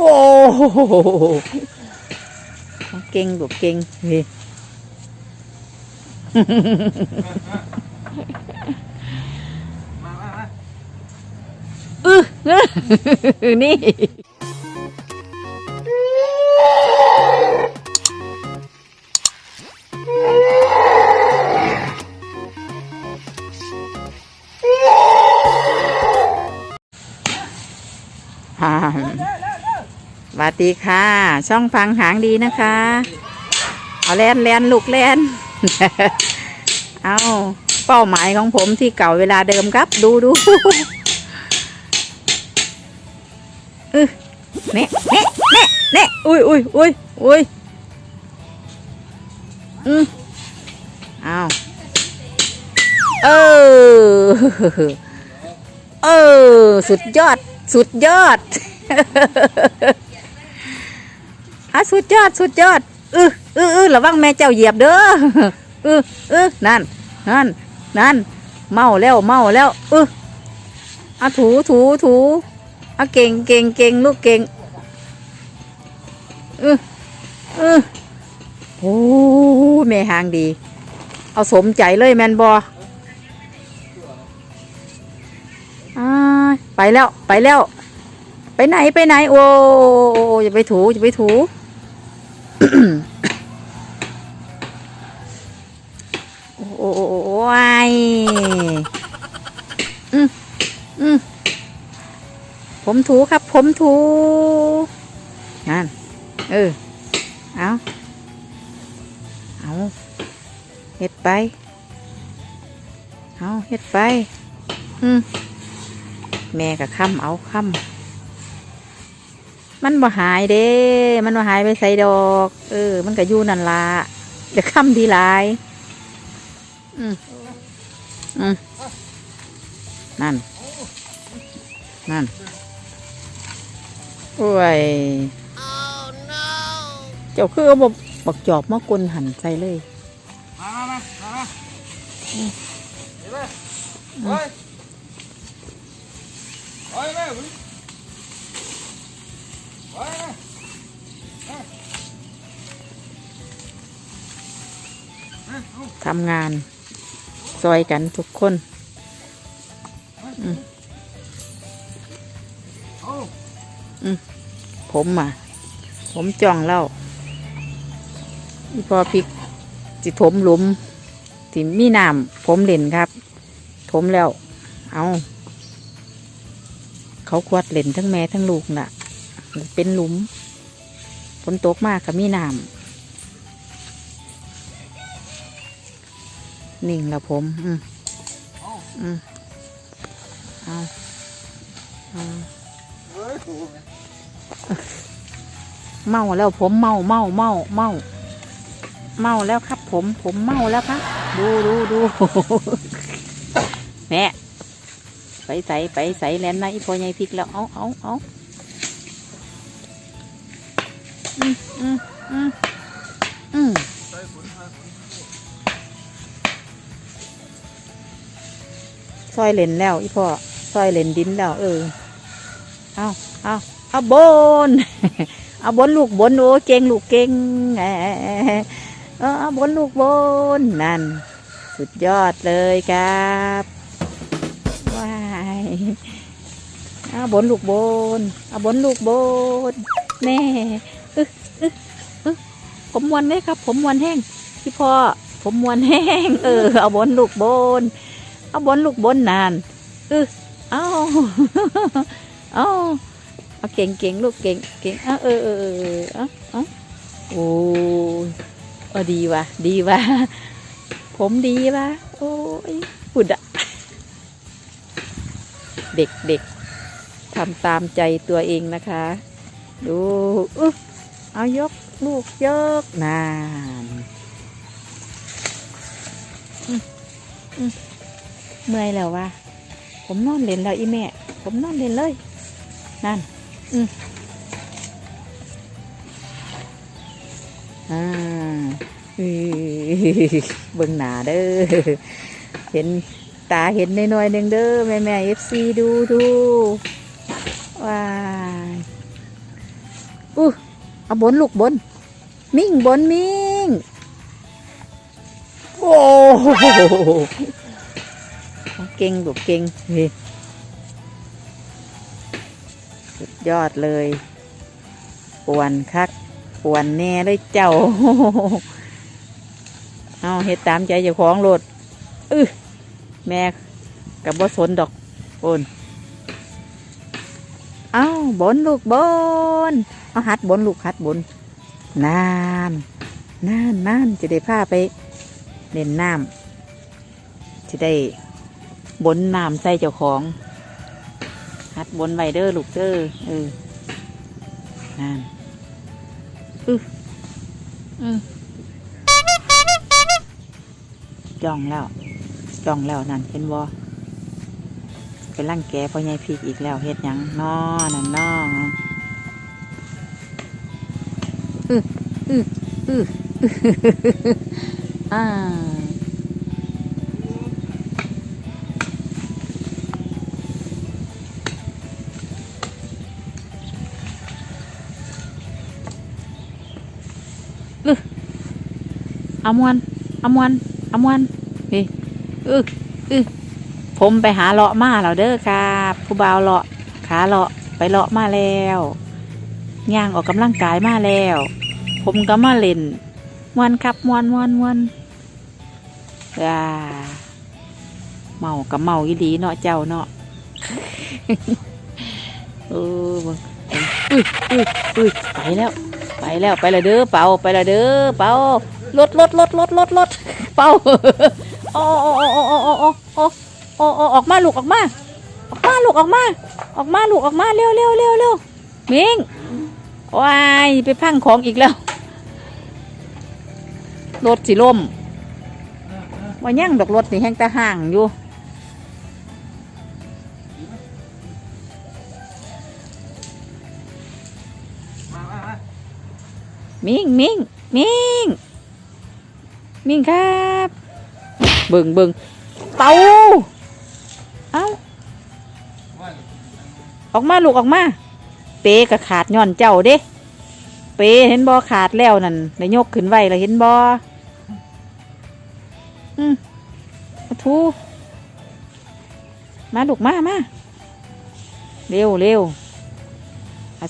โอ้เก่งลูกเก่งเฮ้เออนี่ สดีค่ะ ช่องฟังหางดีนะคะ เอาแลนแลนลูกแลนเอาเป้าหมายของผมที่เก่าเวลาเดิมครับ ดูดูเออเน่เน่เน่เน่อุ้ยอุ้ยอุ้ยอุ้ยอืมเอาเออเออ สุดยอด สุดยอด อะสุดยอดสุดยอดเออเออเออระวังแม่เจ้าเหยียบเด้อเออเออนั่นนั่นนั่นเมาแล้วเมาแล้วเอออะถูถูถูอะเก่งเก่งเก่งลูกเก่งเออเออโอ้แม่หางดี เอาสมใจเลยแมนบออาไปแล้วไปแล้ว ไปไหนไปไหน โอ้อย่าไปถูอย่าไปถู โอ้โอ้โอ้โอ้โอ้ยอืมอืมผมถูครับ ผมถูนั่นเออ เอาเอาเฮ็ดไป เอาเฮ็ดไป อืมแม่กับค้ำเอาค้ำ มันบ่หายเด้ มันบ่หายไปใส่ดอก เออ มันก็อยู่นั่นละเดี๋ยวค้ำทีหลาย อืมอืมนั่น นั่น โอ้ย เจ้าคือเอาบบักจอบมากลหันใส่เลย มามามามามาเดี๋ยวไปเฮ้ยเฮ้ยแม่วิ่งเฮ้ยแม่เฮ้ยเอา ทำงาน ซอยกันทุกคนเอาผมอะ ผมจ้องเล่าอีพอพริกจิถมหลุมที่มีน้ำผมเล่นครับ ถมแล้ว เอา เขาควดเล่นทั้งแม่ทั้งลูกน่ะ เป็นหลุมฝนตกมากกับมีน้ำนิ่งแล้วผม อืมอืมเอาเอาเฮ้ยถูกไหมเมาแล้วผมเมาเมาเมาเมาเมาแล้วครับ ผม ผมเมาแล้วครับดูดูดูแม่ไปใส่ไปใส่แลนนะอีพอใหญ่พริกแล้วเอาเอาเอา อืมอืมอืมอืมใส่ฝนใส่ฝนซอยเลนแล้วอีพ่อซอยเลนดินแล้ว เออ เอาเอาเอาบน เอาบนลูกบนโอ้เก่งลูกเก่งแหมเออเอาบนลูกบนนั่น สุดยอดเลยครับว้ายเอาบนลูกบนเอาบนลูกบนแน่ อออผมมวนเลยครับ ผมมวนแห้งพี่พ่อผมมวนแห้ง เออ เอาบนลูกบน เอาบนลูกบนนานเออเอาเอาเอาเก่งเก่งลูกเก่งเก่งเออเออเออเออโอ้เออดีว่ะ ดีว่ะ ผมดีว่ะ โอ้ยปุดอะเด็กเด็กทำตามใจตัวเองนะคะ ดูอึ๊ เอายกลูกยกนานเมื่อยแล้วว่ะผมนอนเล่นแล้วอีแม่ ผมนอนเล่นเลย นั่น อืมอ่าอื้อเบิ่งหนาเด้อ เห็นตาเห็นน้อยๆหนึ่งเด้อ แม่แม่เอฟซีดูดูว้า เอาบนลูกบน มิ่งบนมิ่ง โอ้โหเก่งลูกเก่งเฮ้ยสุดยอดเลยปวนคักปวนแน่เลยเจ้า เอาเฮ็ดตามใจเจ้าของโลด อื้อแม่กับบ่สนดอกโอนเอา บนลูกบนเอาหัดบนลูกหัดบนนานนานนานจะได้พาไปเล่นน้ำจะได้บนน้ำใส่เจ้าของ หัดบนไวเด้อลูกเด้อเออนานอืออือจ้องแล้วจ้องแล้วนั่นเป็นวอ เป็นร่างแก่พ่อใหญ่พีกอีกแล้วเฮ็ดหยังนอนั่นนออืออืออืออ่าเอามวนอามวนอามวนเฮ้ยอืออือ ผมไปหาเลาะมาแล้วเด้อครับผู้บ่าวเลาะขาเลาะไปเลาะมาแล้วย่างออกกำลังกายมาแล้ว ผมก็มาเล่นมวนครับมวนมวนมวนอ่าเมากับเมาอีดีเนาะเจ้าเนาะเออบิ่งอุ้ยอุ้ยอุ้ยไปแล้ว ไปแล้วไปละเด้อเป่าไปละเด้อเป่ารถรถรถรถรถรถเป่าโอ้โอ้โอ้โอ้โอ้ โอ้โอ้ออกมาลูกออกมา ออกมาลูกออกมา ออกมาลูกออกมาเร็วเร็วเร็วเร็วมิงว้ายไปพังของอีกแล้ว รถสิล่มว่ายั่งดอกรถนี่แห้งตาห่างอยู่มิงมิงมิงมิงครับ เบิงเบิงเตา เอ้าว่าออกมาลูกออกมา เปก็ขาดย้อนเจ้าเด้ เปเห็นบอขาดแล้วนั่นได้ยกขึ้นไว้แล้วเห็นบออืมเอาทูมาลูกมามาเร็วเร็ว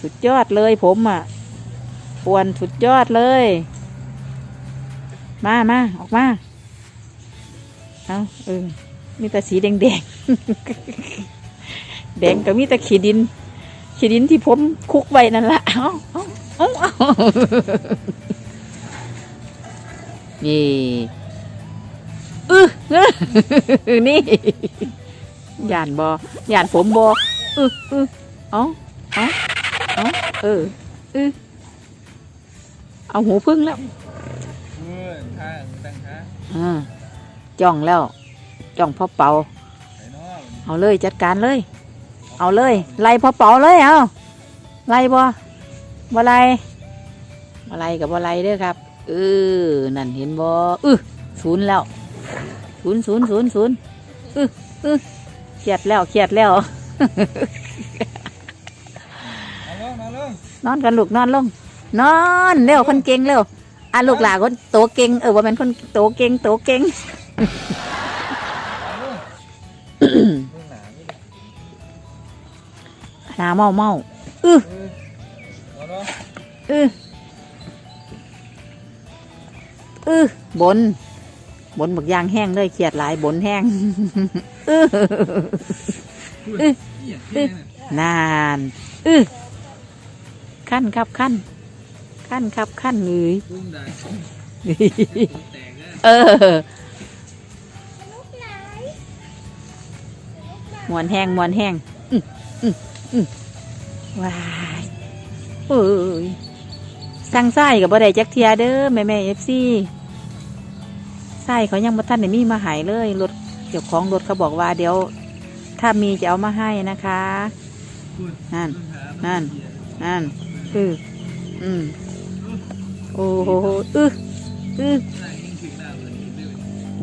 สุดยอดเลยผมอะปวนสุดยอดเลย มามาออกมา เอาเออ มีแต่สีแดงแดงๆแดงก็มีแต่ขีดิน ขีดินที่ผมคุกไว้นั่นละเอาเอาเอาเอานี่เออนี่ยานบอยานผมบอเออเออเอาเอาเอาเออเออเอาหูพึ่งแล้วเออท่าตั้งท่าอ่าจ้องแล้ว จ้องพ่อเป่าไปเนาะเอาเลยจัดการเลย เอาเลย ไล่พ่อเป่าเลยเอาไล่บ่บ่ไล่บ่ไล่กับบ่ไล่เด้อครับเออนั่นเห็นบ่เออศูนย์แล้วศูนย์ศูนย์ศูนย์ศูนย์เออเออเครียดแล้วเครียดแล้วเอาลงเอาลงนอนกันลูกนอนลง นอนเร็วคนเก่งเร็วอะลูกหลานคนโตเก่งเออว่าเป็นคนโตเก่งโตเก่ง หนาเมาเมาเออเอาเนาะเออเออบน บนบักยางแห้งเลยเครียดหลายบนแห้งเออเอียดแค่นั้นนานเออขั้นครับขั้นขั้นครับขั้นเลยตุ้มได้แตกนะเออมวนแห้งมวนแห้งอื้ออื้ออื้อ ว้ายเอ้ยสั่งไส้กับบ่ได้จักเทียเด้อแม่แม่เอฟซีไส้เขายังบ่ทันได้มีมาใหายเลยรถเจ้าของรถเขาบอกว่าเดี๋ยว ถ้ามีจะเอามาให้นะคะ นั่น นั่น นั่นอืออืมโอ้โหอึอึ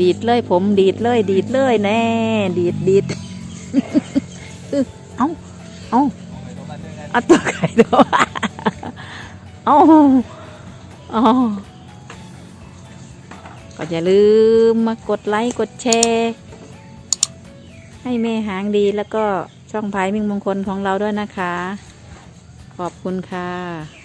ดีดเลยผมดีดเลย ดีดเลยแน่ ดีดดีดอึเอ้า เอาเอาตัวไข่ตัวเอาอ๋ออ๋อก็อย่าลืมมากดไลค์กดแชร์ ให้แม่หางดีแล้วก็ช่องพายมิ่งมงคลของเราด้วยนะคะ ขอบคุณค่ะ